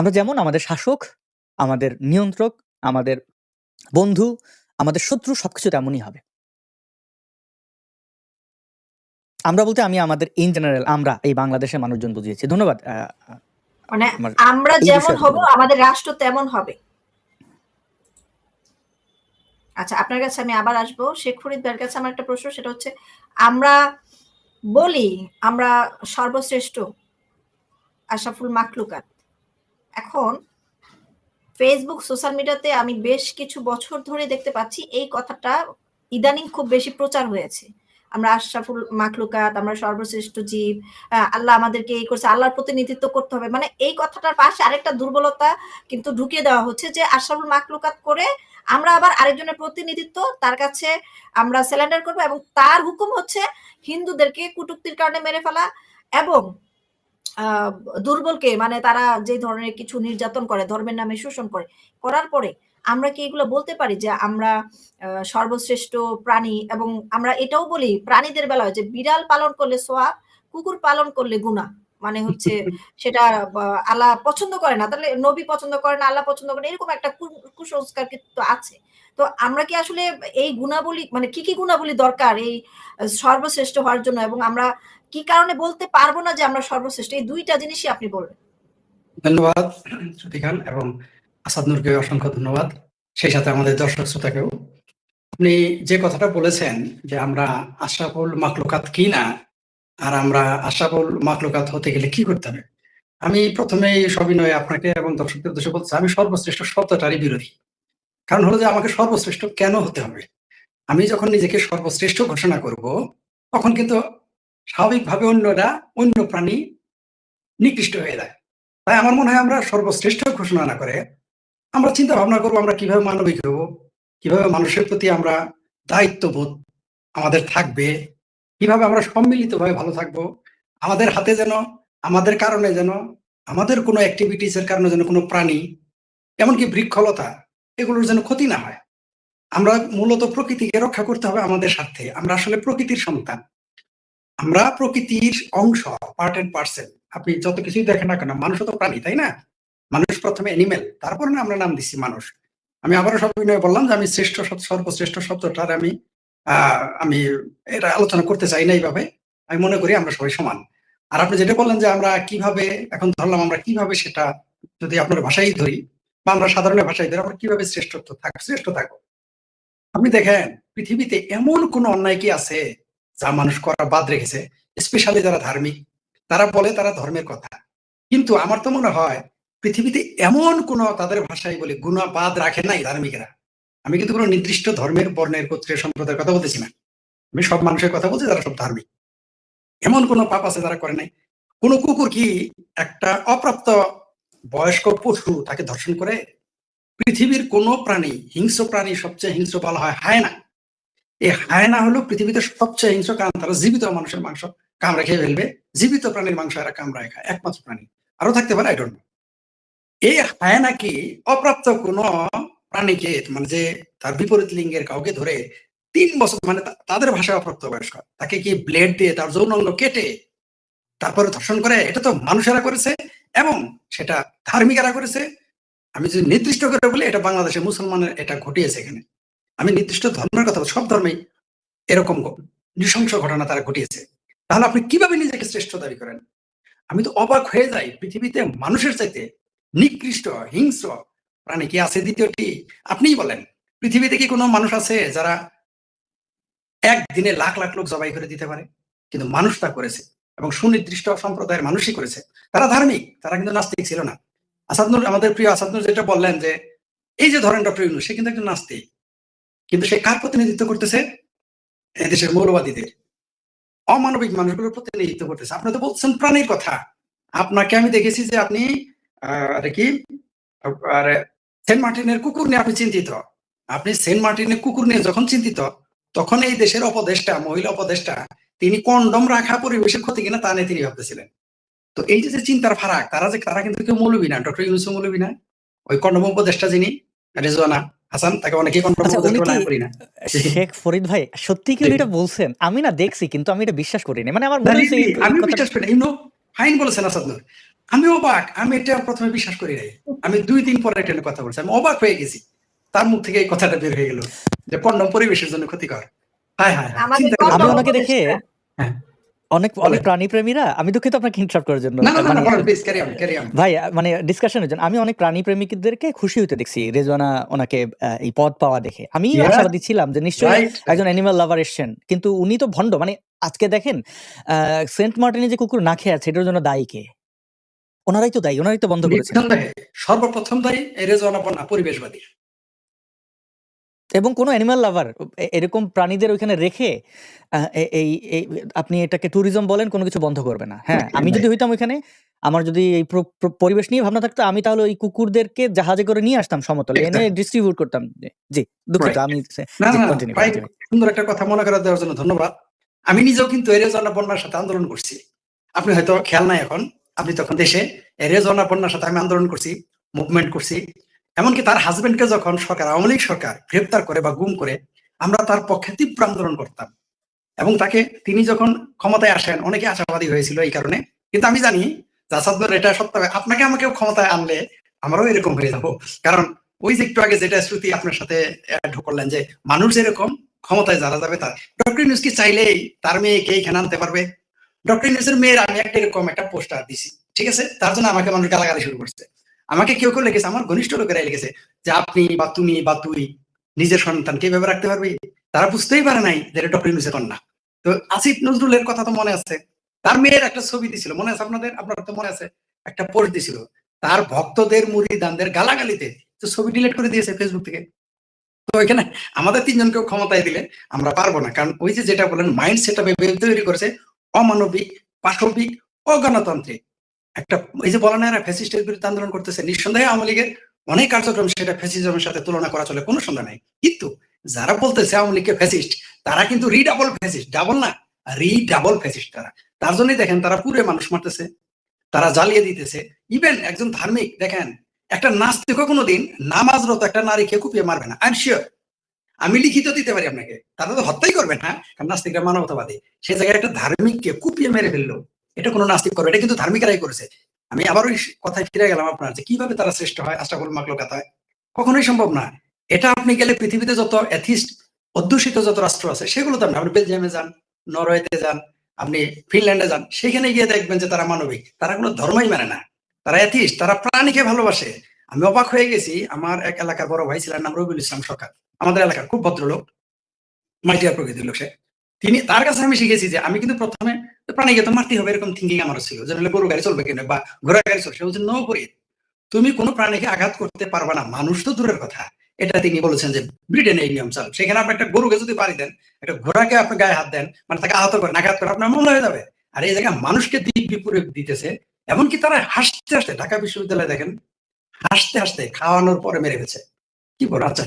আমরা যেমন আমাদের শাসক, আমাদের নিয়ন্ত্রক, আমাদের বন্ধু, আমাদের শত্রু সবকিছু তেমনই হবে। আমরা বলতে আমি আমাদের ইন জেনারেল আমরা এই বাংলাদেশের মানুষজন বুঝিয়েছি। ধন্যবাদ। মানে আমরা যেমন হব আমাদের রাষ্ট্র তেমন হবে। আচ্ছা আপনার কাছে আমি আবার আসব। শেখ ফরিদ ভাইয়ের কাছে আমার একটা প্রশ্ন সেটা হচ্ছে আমরা বলি আমরা সর্বশ্রেষ্ঠ আশরাফুল মাখলুকাত। এখন ফেসবুক সোশ্যাল মিডিয়াতে আমি বেশ কিছু বছর ধরে দেখতে পাচ্ছি এই কথাটা ইদানিং খুব বেশি প্রচার হয়েছে। আমরা আশরাফুল মাখলুকাত, আমরা সর্বশ্রেষ্ঠ জীব, আল্লাহ আমাদেরকে এই করছে, আল্লাহর প্রতিনিধিত্ব করতে হবে। মানে এই কথাটার পাশে আরেকটা দুর্বলতা কিন্তু ঢুকিয়ে দেওয়া হচ্ছে যে আশরাফুল মাখলুকাত করে আমরা আবার আরেকজনের প্রতিনিধিত্ব তার কাছে আমরা সারেন্ডার করব এবং তার হুকুম হচ্ছে হিন্দুদেরকে কটূক্তির কারণে মেরে ফেলা এবং দুর্বলকে মানে তারা যে ধরনের কিছু নির্যাতন করে, ধর্মের নামে শোষণ করে, করার পরে আমরা কি এগুলো বলতে পারি যে আমরা সর্বশ্রেষ্ঠ প্রাণী এবং আমরা এটাও বলি প্রাণীদের বেলায় যে বিড়াল পালন করলে সোয়াব, কুকুর পালন করলে গুনাহ। মানে হচ্ছে সেটা আল্লাহ পছন্দ করে না। তাহলে নবী পছন্দ করে না, আল্লাহ পছন্দ করে না। এরকম একটা কু কুসংস্কার কিন্তু আছে। তো আমরা কি আসলে এই গুণাবলী মানে কি, কি গুণাবলী দরকার এই সর্বশ্রেষ্ঠ হওয়ার জন্য এবং আমরা কি কারণে বলতে পারব না যে আমরা সর্বশ্রেষ্ঠ? এই দুইটা জিনিসই আপনি বলবেন। ধন্যবাদ শ্রুতি খান এবং আসাদ নূরকে অসংখ্য ধন্যবাদ। সেই সাথে আমাদের দর্শক শ্রোতাকেও। আপনি যে কথাটা বলেছেন যে আমরা আশরাফুল মাখলুকাত কি না, আর আমরা আশরাফুল মাখলুকাত হতে গেলে কি করতে হবে? আমি ১ম এই সবিনয়ে আপনাকে এবং দর্শকদের উদ্দেশ্যে বলছি আমি সর্বশ্রেষ্ঠ শব্দটারই বিরোধী। কারণ হলো যে আমাকে সর্বশ্রেষ্ঠ কেন হতে হবে? আমি যখন নিজেকে সর্বশ্রেষ্ঠ ঘোষণা করব, তখন কিন্তু স্বাভাবিকভাবে অন্যরা অন্য প্রাণী নিকৃষ্ট হয়ে যায়। তাই আমার মনে হয় আমরা সর্বশ্রেষ্ঠ ঘোষণা না করে আমরা চিন্তা ভাবনা করব আমরা কীভাবে মানবিক হব, কীভাবে মানুষের প্রতি আমরা দায়িত্ববোধ আমাদের থাকবে, কীভাবে আমরা সম্মিলিতভাবে ভালো থাকব। আমাদের হাতে যেন আমাদের কারণে যেন আমাদের কোনো এক্টিভিটিস এর কারণে যেন কোনো প্রাণী, এমনকি বৃক্ষলতা এগুলোর যেন ক্ষতি না হয়। আমরা মূলত প্রকৃতিকে রক্ষা করতে হবে আমাদের স্বার্থে। আমরা আসলে প্রকৃতির সন্তান। আমরা প্রকৃতির অংশ, পার্ট অ্যান্ড পার্সেল। আপনি যত কিছুই দেখেন না কেন মানুষও তো প্রাণী, তাই না? মানুষ প্রথমে অ্যানিমেল, তারপর না আমরা নাম দিচ্ছি মানুষ। আমি আবারও সবিনয়ে বললাম যে আমি শ্রেষ্ঠ সর্বশ্রেষ্ঠ শব্দটার আমি আমি এটা আলোচনা করতে চাই না এইভাবে। আমি মনে করি আমরা সবাই সমান। আর আপনি যেটা বললেন যে আমরা কীভাবে এখন ধরলাম আমরা কীভাবে সেটা যদি আপনার ভাষাই ধরি বা আমরা সাধারণ ভাষায় ধরি আমরা কীভাবে শ্রেষ্ঠত্ব থাক শ্রেষ্ঠ থাকব? আপনি দেখেন পৃথিবীতে এমন কোন অন্যায় কি আছে যা মানুষ করা বাদ রেখেছে? স্পেশালি যারা ধার্মিক। তারা বলে তারা ধর্মের কথা। কিন্তু আমার তো মনে হয় পৃথিবীতে এমন কোন তাদের ভাষায় বলি গুনাহ বাদ রাখে নাই ধার্মিকরা। আমি কিন্তু কোন নির্দিষ্ট ধর্মের, বর্ণের, গোত্রের, সম্প্রদায়ের কথা বলতেছি না। আমি সব মানুষের কথা বলছি যারা সব ধার্মিক। এমন কোন পাপ আছে যারা করে নাই? কোন কুকুর কি একটা অপ্রাপ্ত বয়স্ক পশু তাকে ধর্ষণ করে? পৃথিবীর কোন প্রাণী, হিংস্র প্রাণী সবচেয়ে হিংস্র বলা হয় হায়না। এই হায়না হলো পৃথিবীতে সবচেয়ে হিংস্র কারণ তারা জীবিত মানুষের মাংস কামড়ে খেয়ে ফেলবে। জীবিত প্রাণীর মাংস এরা কামড়ায় খায়। একমাত্র প্রাণী। আরও থাকতে পারে আই ডোন্ট নো। এই হায়না কি অপ্রাপ্ত কোন প্রাণীকে মানে যে তার বিপরীত লিঙ্গের কাউকে ধরে ৩ বছর মানে তাদের ভাষায় অপ্রাপ্ত বয়স্ক। তাকে কি ব্লেড দিয়ে তার যৌন অঙ্গ কেটে তারপরে ধর্ষণ করে? এটা তো মানুষেরা করেছে এবং সেটা ধার্মিকেরা করেছে। আমি যদি নির্দিষ্ট করে বলি, এটা বাংলাদেশের মুসলমানের এটা ঘটিয়েছে এখানে। আমি নির্দিষ্ট ধর্মের কথা সব ধর্মেই এরকম নৃশংস ঘটনা তারা ঘটিয়েছে। তাহলে আপনি কীভাবে নিজেকে শ্রেষ্ঠ দাবি করেন? আমি তো অবাক হয়ে যাই পৃথিবীতে মানুষের চাইতে নিকৃষ্ট, হিংস্র প্রাণী কি আছে দ্বিতীয়টি? আপনিই বলেন। পৃথিবীতে কি কোন মানুষ আছে যারা একদিনে লাখ, লাখ লোক জবাই করে দিতে পারে? কিন্তু মানুষ তা করেছে এবং সুনির্দিষ্ট সম্প্রদায়ের মানুষই করেছে। তারা ধার্মিক, তারা কিন্তু নাস্তিক ছিল না। আসাদ নূর আমাদের প্রিয় আসাদ নূর যেটা বললেন যে এই যে ধরেন ডক্টর ইউনূস সে কিন্তু একজন নাস্তিক। কিন্তু সে কার প্রতিনিধিত্ব করতেছে? এদেশের মৌলবাদীদের। অমানবিক মানুষগুলোর প্রতিনিধিত্ব করতেছে। আপনি তো বলছেন প্রাণীর কথা। আপনাকে আমি দেখেছি যে আপনি আরে কি আরে সেন্ট মার্টিনের কুকুর নিয়ে আপনি চিন্তিত। আপনি সেন্ট মার্টিনের কুকুর নিয়ে যখন চিন্তিত, তখন এই দেশের উপদেষ্টা, মহিলা উপদেষ্টা তিনি কন্ডম রাখা পরিবেশের ক্ষতি কিনা তা নিয়ে তিনি ভাবতেছিলেন। তো এই যে, চিন্তার ফারাক তারা যে তারা কিন্তু কেউ মৌলবি না। ডক্টর ইউনূসও মৌলবি না। ওই কন্ডম উপদেষ্টা যিনি রেজওয়ানা হাসান তাকে অনেকেই আচ্ছা মনে করি না। শেখ ফরিদ ভাই সত্যি কি উনি এটা বলছেন? আমি না দেখছি কিন্তু আমি এটা বিশ্বাস। মানে আমার না মনে হইছে এই রিয়েলি আমি বিশ্বাস করি না। ফাইন বলেছেন আসাদ নূর। আমি অবাক আমি এটা প্রথমে বিশ্বাস করি নাই আমি দুই দিন পরে এটা কথা বলছি আমি অবাক হয়ে গেছি তার মুখ থেকে এই কথাটা বের হয়ে গেল যে কন্ডম পরিবেশের জন্য ক্ষতিকর হায় হায় আমি। ওনাকে দেখে হ্যাঁ। অনেক। অনেক প্রাণী প্রেমীরা আমি দুঃখিত আপনাকে ইন্টারাপ্ট করার জন্য। মানে ভাই মানে ডিসকাশনের জন্য আমি অনেক প্রাণী প্রেমিকদেরকে খুশি হতে দেখছি রেজওয়ানা ওনাকে এই পদ পাওয়া দেখে। আমি. আশাবাদী ছিলাম যে নিশ্চয়ই একজন অ্যানিমাল লাভার এসছেন কিন্তু উনি তো ভণ্ড মানে আজকে দেখেন আহ, সেন্ট মার্টিনে যে কুকুর না খেয়ে আছে এটার জন্য দায়ী কে? ওনারাই তো দায়ী ওনারাই তো বন্ধ করেছে। সর্বপ্রথম দায়ী রেজওয়ানা পরিবেশবাদী। এবং কোনো অ্যানিমাল লাভার এরকম প্রাণীদের ওইখানে রেখে এই আপনি এটাকে ট্যুরিজম বলেন কোনো কিছু বন্ধ করবে না। হ্যাঁ আমি যদি হইতাম ওইখানে আমার যদি এই প্র- প্র- পরিবেশ নিয়ে ভাবনা থাকতো আমি তাহলে ওই কুকুরদেরকে জাহাজে করে নিয়ে আসতাম সমতলে এনে ডিস্ট্রিবিউট করতাম। জি, দুঃখিত আমি। সুন্দর একটা কথা মনে করা দেওয়ার জন্য ধন্যবাদ। আমি নিজেও কিন্তু রেজওয়ানা পন্নার সাথে আন্দোলন করছি। আপনি হয়তো খেয়াল নাই এখন আপনি তখন দেশে রেজওয়ানা পন্নার সাথে আমি আন্দোলন করছি মুভমেন্ট করছি। এমনকি তার হাজবেন্ডকে যখন সরকার, আওয়ামী লীগ সরকার গ্রেপ্তার করে বা গুম করে, আমরা তার পক্ষে তীব্র আন্দোলন করতাম। এবং তাকে তিনি যখন ক্ষমতায় আসেন, অনেকে আশাবাদী হয়েছিল এই কারণে। কিন্তু আমি জানি জাসাদর এটা সত্য, আপনাকে আমাকেও ক্ষমতায় আনলে আমরাও এরকম হয়ে যাব। কারণ ওই যে একটু আগে যেটা শ্রুতি আপনার সাথে করলেন যে, মানুষ যেরকম, ক্ষমতায় যারা যাবে তার। ডক্টর ইউনুস কি চাইলেই তার মেয়েকে এখানে আনতে পারবে? ডক্টর ইউনুসের মেয়ের আমি একটা এরকম একটা পোস্টার দিছি, ঠিক আছে? তার জন্য আমাকে মানুষ গালাগালি শুরু করছে। আমাকে কেউ কেউ লিখেছে, আমার ঘনিষ্ঠ লোকেরা লিখেছে যে আপনি বা তুমি বা তুই নিজের সন্তানকে এভাবে রাখতে পারবি? তারা বুঝতেই পারে নাই যে ডক্টর ইউনুসের কন্যা। তো আসিফ নজরুলের কথা তো মনে আছে। তার মেয়ের একটা ছবি দিছিল, মনে আছে আপনাদের? আপনার তো মনে আছে। একটা পোস্ট দিছিল। তার ভক্তদের মুরিদানদের গালাগালিতে তো ছবি ডিলিট করে দিয়েছে ফেসবুক থেকে। তো এখানে আমাদের তিনজনকেও ক্ষমতায় দিলে আমরা পারব না। কারণ ওই যে যেটা বলেন মাইন্ড সেট তৈরি করেছে অমানবিক, পাশবিক, অগণতান্ত্রিক। একটা, এই যে বলে না এরা ফ্যাসিস্টের বিরুদ্ধে আন্দোলন করতেছে, নিঃসন্দেহে আওয়ামী লীগের অনেক কার্যক্রম সেটা ফ্যাসিজমের সাথে তুলনা করা চলে, কোনো সন্দেহ নাই। কিন্তু যারা বলতেছে আওয়ামী লীগকে ফ্যাসিস্ট তারা কিন্তু রিডাবল ফ্যাসিস্ট ডাবল না রিডাবল ফ্যাসিস্ট তারা। তার জন্যই দেখেন তারা পুরে মানুষ মারতেছে, তারা জ্বালিয়ে দিতেছে। ইভেন একজন ধার্মিক, দেখেন, একটা নাস্তিকও কোনোদিন নামাজরত একটা নারীকে কুপিয়ে মারবে না। আই শিওর আমি লিখিত দিতে পারি আপনাকে, তারা তো হত্যাই করবে না, কারণ নাস্তিকরা মানবতাবাদী। সে জায়গায় একটা ধার্মিককে কুপিয়ে মেরে ফেলল। এটা কোনো নাস্তিক করবে, এটা কিন্তু ধার্মিকরাই করেছে। আমি আবার ওই কথায় ফিরে গেলাম আপনার, যে কীভাবে তারা শ্রেষ্ঠ হয়, আশরাফুল মাকলুকাত হয়? কখনোই সম্ভব না। এটা আপনি গেলে পৃথিবীতে যত অ্যাথিস্ট অধ্যুষিত যত রাষ্ট্র আছে, সেগুলো তো আপনি আপনি বেলজিয়ামে যান, নরওয়েতে যান, আপনি ফিনল্যান্ডে যান, সেখানে গিয়ে দেখবেন যে তারা মানবিক। তারা কোনো ধর্মই মানে না। তারা অ্যাথিস্ট তারা প্রাণীকে ভালোবাসে। আমি অবাক হয়ে গেছি, আমার এক এলাকার বড় ভাই ছিলেন নাম রবিউল ইসলাম সরকার। আমাদের এলাকার খুব ভদ্রলোক মাইটিয়ার প্রকৃতির লোক সে। তিনি তার কাছে আমি শিখেছি যে আমি কিন্তু প্রথমে প্রাণীকে তো মারতে হবে, এরকম থিঙ্কিং আমার ছিল। যে গরু গাড়ি চলবে কেন বা ঘোড়া গাড়ি চলবে। বলছে নো করি তুমি কোনো প্রাণীকে আঘাত করতে পারবা না। মানুষ তো দূরের কথা। এটা তিনি বলেছেন যে ব্রিটেনে এই নিয়ম চালু। সেখানে আপনি একটা গরুকে যদি পারি দেন, একটা ঘোড়াকে আপনি গায়ে হাত দেন মানে তাকে আহত করেন, আঘাত করে আপনার মামলা হয়ে যাবে। আর এই জায়গায় মানুষকে দিক বিপরীত দিতেছে, এমনকি তারা হাসতে হাসতে ঢাকা বিশ্ববিদ্যালয়ে দেখেন হাসতে হাসতে খাওয়ানোর পরে মেরে গেছে কি বলো আচ্ছা